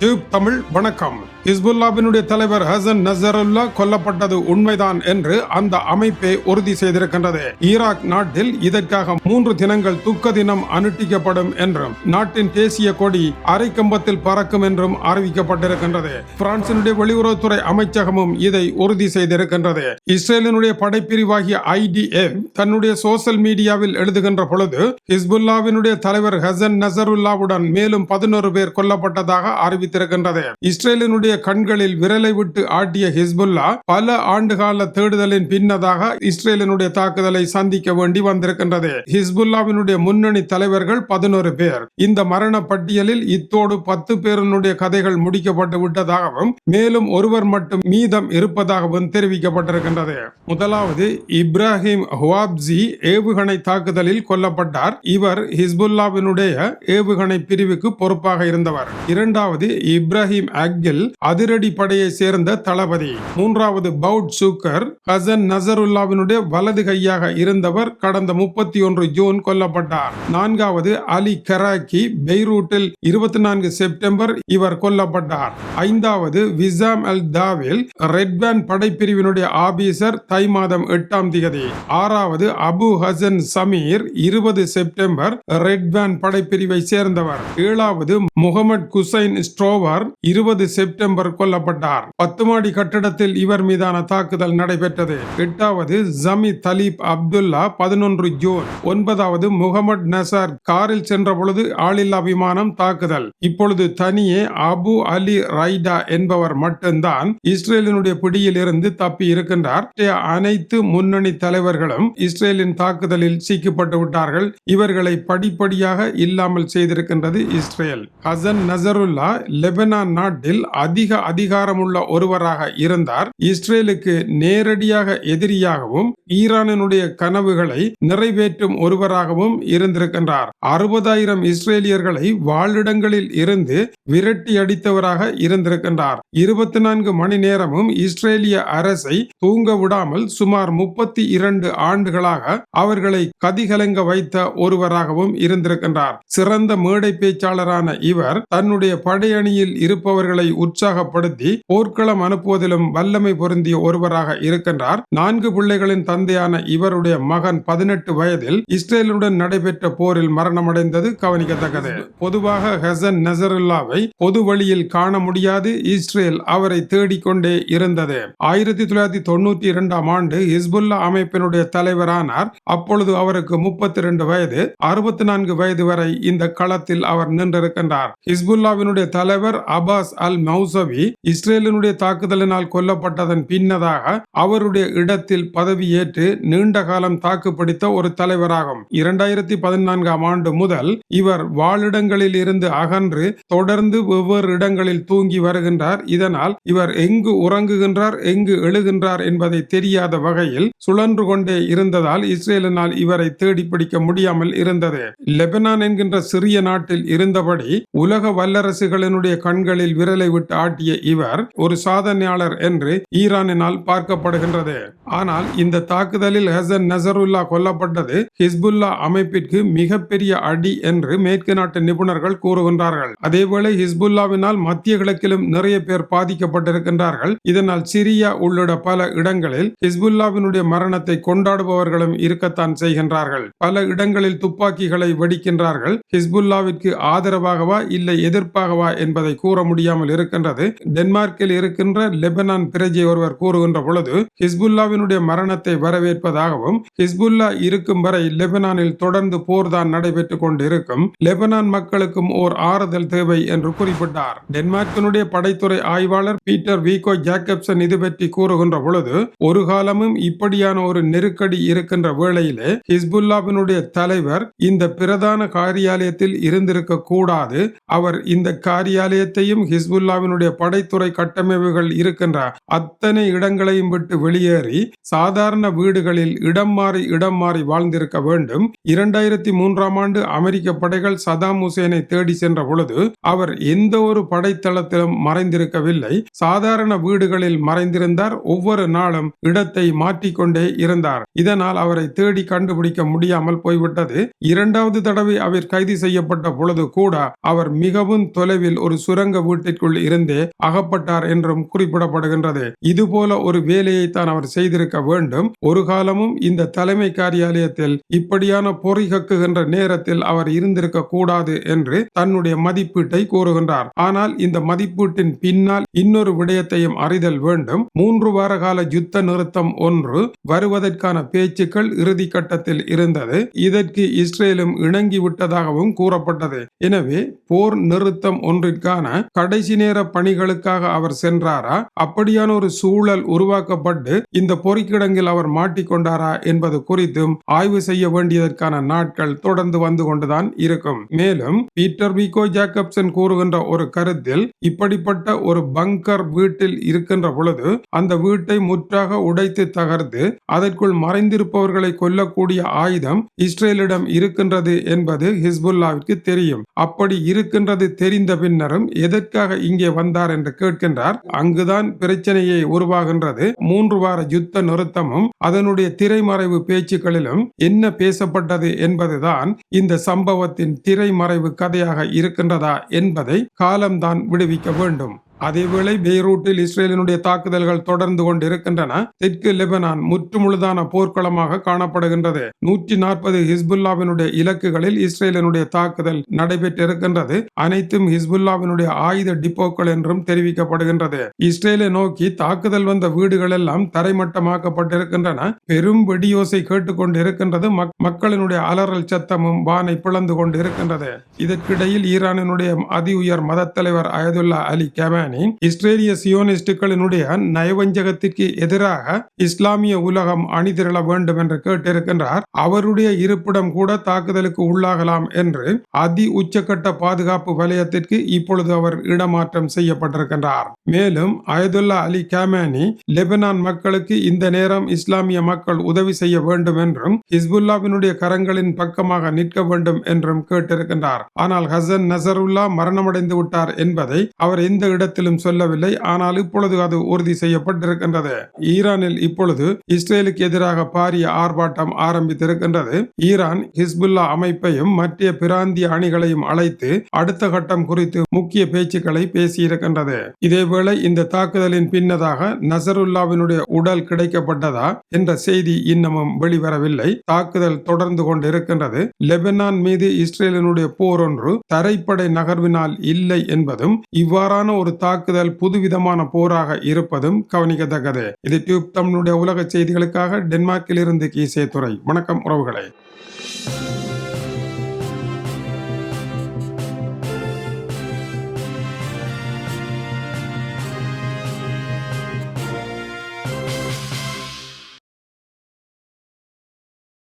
Tube Tamil வணக்கம். ஹிஸ்புல்லாவினுடைய தலைவர் Hasan Nasrallah கொல்லப்பட்டது உண்மைதான் என்று அந்த அமைப்பே உறுதி செய்திருக்கின்றது. ஈராக் நாட்டில் இதற்காக மூன்று தினங்கள் துக்க தினம் அனுட்டிக்கப்படும் என்றும் நாட்டின் தேசிய கொடி அரை கம்பத்தில் பறக்கும் என்றும் அறிவிக்கப்பட்டிருக்கின்றது. பிரான்சினுடைய வெளியுறவுத்துறை அமைச்சகமும் இதை உறுதி செய்திருக்கின்றது. இஸ்ரேலினுடைய படைப்பிரிவாகிய ஐடிஏ தன்னுடைய சோசியல் மீடியாவில் எழுதுகின்ற பொழுது ஹிஸ்புல்லாவினுடைய தலைவர் ஹசன் நசருல்லாவுடன் மேலும் பதினோரு பேர் கொல்லப்பட்டதாக அறிவி அறிவித்திருக்கின்றது இஸ்ரேலினுடைய கண்களில் விரலை விட்டு ஆட்டிய ஹிஸ்புல்லா பல ஆண்டுகால தேடுதலின் பின்னதாக இஸ்ரேலினுடைய தாக்குதலை சந்திக்க வேண்டி வந்திருக்கின்றது. ஹிஸ்புல்லாவினுடைய முன்னணி தலைவர்கள் பதினோரு பேர். இந்த மரண பட்டியலில் இத்தோடு பத்து பேரினுடைய கதைகள் முடிக்கப்பட்டு விட்டதாகவும் மேலும் ஒருவர் மட்டும் மீதம் இருப்பதாகவும் தெரிவிக்கப்பட்டிருக்கின்றது. முதலாவது இப்ராஹிம் ஹுவாப்ஜி ஏவுகணை தாக்குதலில் கொல்லப்பட்டார். இவர் ஹிஸ்புல்லாவினுடைய ஏவுகணை பிரிவுக்கு பொறுப்பாக இருந்தவர். இரண்டாவது இப்ராஹிம் அக்கில் அதிரடி படையை சேர்ந்த தளபதி. மூன்றாவது பவுட் சூக்கர் ஹசன் நசருல்லாவினுடைய வலது கையாக இருந்தவர் கடந்த முப்பத்தி ஒன்று ஜூன் கொல்லப்பட்டார். நான்காவது அலி கராக்கி பெய்ரூட்டில் இருபத்தி நான்கு செப்டம்பர் இவர் கொல்லப்பட்டார். ஐந்தாவது விசாம் அல் தாவில் ரெட்பேன் படைப்பிரிவினுடைய ஆபீசர் தை மாதம் எட்டாம் திகதி. ஆறாவது அபு ஹசன் சமீர் இருபது செப்டம்பர் ரெட்பேன் படைப்பிரிவை சேர்ந்தவர். ஏழாவது முகமது குசைன் ஷோவர் இருபது செப்டம்பர் கொல்லப்பட்டார். பத்து மாடி கட்டிடத்தில் இவர் மீதான தாக்குதல் நடைபெற்றது. எட்டாவது ஜமி தலீப் அப்துல்லா பதினொன்று ஜூன் ஒன்பதாவது முகமது நசர் காரில் சென்ற பொழுது ஆளில்லா விமானம் தாக்குதல். இப்பொழுது தனியே அபு அலி ரைடா என்பவர் மட்டும்தான் இஸ்ரேலினுடைய பிடியில் இருந்து தப்பி இருக்கின்றார் அனைத்து முன்னணி தலைவர்களும் இஸ்ரேலின் தாக்குதலில் சிக்கப்பட்டு விட்டார்கள். இவர்களை படிப்படியாக இல்லாமல் செய்திருக்கின்றது இஸ்ரேல். ஹசன் நசருல்லா லெபனான் நாட்டில் அதிக அதிகாரமுள்ள ஒருவராக இருந்தார். இஸ்ரேலுக்கு நேரடியாக எதிரியாகவும் ஈரானினுடைய கனவுகளை நிறைவேற்றும் ஒருவராகவும் இருந்திருக்கின்றார். அறுபதாயிரம் இஸ்ரேலியர்களை வாழிடங்களில் இருந்து விரட்டி அடித்தவராக இருந்திருக்கின்றார். இருபத்தி நான்கு மணி நேரமும் இஸ்ரேலிய அரசை தூங்க விடாமல் சுமார் முப்பத்தி இரண்டு ஆண்டுகளாக அவர்களை கதிகலங்க வைத்த ஒருவராகவும் இருந்திருக்கின்றார். சிறந்த மேடை பேச்சாளரான இவர் தன்னுடைய படையணி படையணியில் இருப்பவர்களை உற்சாகப்படுத்தி போர்க்களம் அனுப்புவதிலும் வல்லமை பொருந்திய ஒருவராக இருக்கின்றார். நான்கு பிள்ளைகளின் தந்தையான இவருடைய மகன் பதினெட்டு வயதில் இஸ்ரேலுடன் நடைபெற்ற போரில் மரணமடைந்தது கவனிக்கத்தக்கது. பொதுவாக ஹசன் நசருல்லாவை பொது வழியில் காண முடியாது. இஸ்ரேல் அவரை தேடிக்கொண்டே இருந்தது. ஆயிரத்தி தொள்ளாயிரத்தி தொண்ணூத்தி இரண்டாம் ஆண்டு ஹிஸ்புல்லா அமைப்பினுடைய தலைவரானார். அப்பொழுது அவருக்கு முப்பத்தி இரண்டு வயது. அறுபத்தி நான்கு வயது வரை இந்த களத்தில் அவர் நின்றிருக்கின்றார். ஹிஸ்புல்லாவினுடைய தலைவர் அபாஸ் அல் மௌசவி இஸ்ரேலினுடைய தாக்குதலினால் கொல்லப்பட்டதன் பின்னதாக அவருடைய இடத்தில் பதவியேற்று நீண்ட காலம் தாக்குப்பிடித்த ஒரு தலைவராகும். இரண்டாயிரத்தி பதினான்காம் ஆண்டு முதல் இவர் வாழிடங்களில் இருந்து அகன்று தொடர்ந்து வெவ்வேறு இடங்களில் தூங்கி வருகின்றார். இதனால் இவர் எங்கு உறங்குகின்றார் எங்கு எழுகின்றார் என்பதை தெரியாத வகையில் சுழன்று கொண்டே இருந்ததால் இஸ்ரேலினால் இவரை தேடி பிடிக்க முடியாமல் இருந்தது. லெபனான் என்கின்ற சிறிய நாட்டில் இருந்தபடி உலக வல்லரசுகளினுடைய கண்களில் விரலை விட்டு ஆட்டிய இவர் ஒரு சாதனையாளர் என்று ஈரானினால் பார்க்கப்படுகின்றது. ஆனால் இந்த தாக்குதலில் ஹசன் நசருல்லா கொல்லப்பட்டது ஹிஸ்புல்லா அமைப்பிற்கு மிகப்பெரிய அடி என்று மேற்கு நாட்டு நிபுணர்கள் கூறுகின்றார்கள். அதேவேளை ஹிஸ்புல்லாவினால் மத்திய கிழக்கிலும் நிறைய பேர் பாதிக்கப்பட்டிருக்கின்றார்கள். இதனால் சிரியா உள்ளிட்ட பல இடங்களில் ஹிஸ்புல்லாவினுடைய மரணத்தை கொண்டாடுபவர்களும் இருக்கத்தான் செய்கின்றார்கள். பல இடங்களில் துப்பாக்கிகளை வெடிக்கின்றார்கள். ஹிஸ்புல்லாவிற்கு ஆதரவாகவா இல்லை எதிர்ப்பாகவா என்பதை கூற முடியாமல் இருக்கின்றது. டென்மார்க்கில் இருக்கின்ற லெபனான் பிரஜை ஒருவர் கூறுகின்ற பொழுது ஹிஸ்புல்லாவினுடைய மரணத்தை வரவேற்பதாகவும் ஹிஸ்புல்லா இருக்கும் வரை லெபனானில் தொடர்ந்து போர்தான் நடைபெற்றுக் கொண்டிருக்கும். லெபனான் மக்களுக்கும் ஓர் ஆறுதல் தேவை என்று குறிப்பிட்டார். டென்மார்க்கினுடைய படைத்துறை ஆய்வாளர் பீட்டர் வீகோ ஜாக்கப்சன் இது பற்றி கூறுகின்ற பொழுது ஒரு காலமும் இப்படியான ஒரு நெருக்கடி இருக்கின்ற வேளையிலே ஹிஸ்புல்லாவினுடைய தலைவர் இந்த பிரதான காரியாலயத்தில் இருந்திருக்க கூடாது அவர் இந்த காரிய காரியாலயத்தையும் ஹிஸ்புல்லாவினுடைய படைத்துறை கட்டமைப்புகள் இருக்கின்ற அத்தனை இடங்களையும் விட்டு வெளியேறி சாதாரண வீடுகளில் இடம் மாறி இடம் மாறி வாழ்ந்திருக்க வேண்டும். இரண்டாயிரத்தி மூன்றாம் ஆண்டு அமெரிக்க படைகள் சதாம் ஹுசேனை தேடி சென்ற பொழுது அவர் எந்த ஒரு படைத்தளத்திலும் மறைந்திருக்கவில்லை. சாதாரண வீடுகளில் மறைந்திருந்தார். ஒவ்வொரு நாளும் இடத்தை மாற்றிக்கொண்டே இருந்தார். இதனால் அவரை தேடி கண்டுபிடிக்க முடியாமல் போய்விட்டது. இரண்டாவது தடவை அவர் கைது செய்யப்பட்ட பொழுது கூட அவர் மிகவும் தொலைவில் ஒரு சுரங்க வீட்டிற்குள் இருந்தே அகப்பட்டார் என்றும் குறிப்பிடப்படுகின்றது. இதுபோல ஒரு வேலையை தான் அவர் செய்திருக்க வேண்டும். ஒரு காலமும் இந்த தலைமை காரியாலயத்தில் இப்படியான பொறி கக்குகின்ற நேரத்தில் அவர் இருந்திருக்க கூடாது என்று தன்னுடைய மதிப்பீட்டை கூறுகின்றார். ஆனால் இந்த மதிப்பீட்டின் பின்னால் இன்னொரு விடயத்தையும் அறிதல் வேண்டும். மூன்று வார கால யுத்த நிறுத்தம் ஒன்று வருவதற்கான பேச்சுக்கள் இறுதி கட்டத்தில் இருந்தது. இதற்கு இஸ்ரேலும் இணங்கி விட்டதாகவும் கூறப்பட்டது. எனவே போர் நிறுத்தம் ஒன்றிற்கான கடைசி நேர பணிகளுக்காக அவர் சென்றாரா? அப்படியான ஒரு சூழல் உருவாக்கப்பட்டு இந்த பொறிக்கிடங்கில் அவர் மாட்டிக்கொண்டாரா என்பது குறித்தும் ஆய்வு செய்ய வேண்டியதற்கான நாட்கள் தொடர்ந்து வந்து கொண்டுதான் இருக்கும். மேலும் பீட்டர் விகோ ஜாக்கப்சன் கூறுகின்ற ஒரு கருத்தில் இப்படிப்பட்ட ஒரு பங்கர் வீட்டில் இருக்கின்ற பொழுது அந்த வீட்டை முற்றாக உடைத்து தகர்த்து அதற்குள் மறைந்திருப்பவர்களை கொல்லக்கூடிய ஆயுதம் இஸ்ரேலிடம் இருக்கின்றது என்பது ஹிஸ்புல்லாவிற்கு தெரியும். அப்படி இருக்கின்றது தெரிந்த பின்னர் பின்னரும் எதற்காக இங்கே வந்தார் என்று கேட்கின்றார். அங்குதான் பிரச்சனையை உருவாகின்றது. மூன்று வார யுத்த நிறுத்தமும் அதனுடைய திரைமறைவு பேச்சுக்களிலும் என்ன பேசப்பட்டது என்பதுதான் இந்த சம்பவத்தின் திரைமறைவு கதையாக இருக்கின்றதா என்பதை காலம்தான் விடுவிக்க வேண்டும். அதேவேளை பெய்ரூட்டில் இஸ்ரேலினுடைய தாக்குதல்கள் தொடர்ந்து கொண்டிருக்கின்றன. தெற்கு லெபனான் முற்றுமுழுதான போர்க்களமாக காணப்படுகின்றது. நூற்றி நாற்பது ஹிஸ்புல்லாவினுடைய இலக்குகளில் இஸ்ரேலினுடைய தாக்குதல் நடைபெற்றிருக்கின்றது. அனைத்தும் ஹிஸ்புல்லாவினுடைய ஆயுத டிப்போக்கள் என்றும் தெரிவிக்கப்படுகின்றது. இஸ்ரேலை நோக்கி தாக்குதல் வந்த வீடுகள் எல்லாம் தரைமட்டமாக்கப்பட்டிருக்கின்றன. பெரும் வெடியோசை கேட்டுக்கொண்டு இருக்கின்றது மக்களினுடைய அலறல் சத்தமும் வானை பிளந்து கொண்டு இருக்கின்றது இதற்கிடையில் ஈரானினுடைய அதி உயர் மத தலைவர் அயதுல்லா அலி கெமானி இஸ்ரேலிய சியோனிஸ்டுகளினுடைய நயவஞ்சகத்திற்கு எதிராக இஸ்லாமிய உலகம் அணிதிரள வேண்டும் என்று கேட்டிருக்கின்றார். அவருடைய இருப்பிடம் கூட தாக்குதலுக்கு உள்ளாகலாம் என்று அதி உச்சக்கட்ட பாதுகாப்பு வலயத்திற்கு இப்பொழுது அவர் இடமாற்றம் செய்யப்பட்டிருக்கின்றார். மேலும் அயதுல்லா அலி கேமேனி லெபனான் மக்களுக்கு இந்த நேரம் இஸ்லாமிய மக்கள் உதவி செய்ய வேண்டும் என்றும் ஹிஸ்புல்லாவினுடைய கரங்களின் பக்கமாக நிற்க வேண்டும் என்றும் கேட்டிருக்கின்றார். ஆனால் ஹசன் நசருல்லா மரணமடைந்து விட்டார் என்பதை அவர் எந்த இடத்திலும் சொல்லவில்லை. ஆனால் இப்பொழுது அது உறுதி செய்யப்பட்டிருக்கின்றது. ஈரானில் இப்பொழுது இஸ்ரேலுக்கு எதிராக பாரிய ஆர்ப்பாட்டம் ஆரம்பித்திருக்கின்றது. ஈரான் ஹிஸ்புல்லா அமைப்பையும் மற்ற பிராந்திய அணிகளையும் அழைத்து அடுத்த கட்டம் குறித்து முக்கிய பேச்சுக்களை பேசியிருக்கின்றது. இதேவேளை இந்த தாக்குதலின் பின்னதாக நசருல்லாவினுடைய உடல் கிடைக்கப்பட்டதா என்ற செய்தி இன்னமும் வெளிவரவில்லை. தாக்குதல் தொடர்ந்து கொண்டிருக்கின்றது. லெபனான் மீது இஸ்ரேலினுடைய போர் ஒன்று தரைப்படை நகர்வினால் இல்லை என்பதும் இவ்வாறான ஒரு தாக்குதல் புதுவிதமான போராக இருப்பதும் கவனிக்கத்தக்கது. இது டியூப் தமிழுடைய உலக செய்திகளுக்காக டென்மார்க்கில் இருந்து கீசே துறை வணக்கம் உறவுகளை.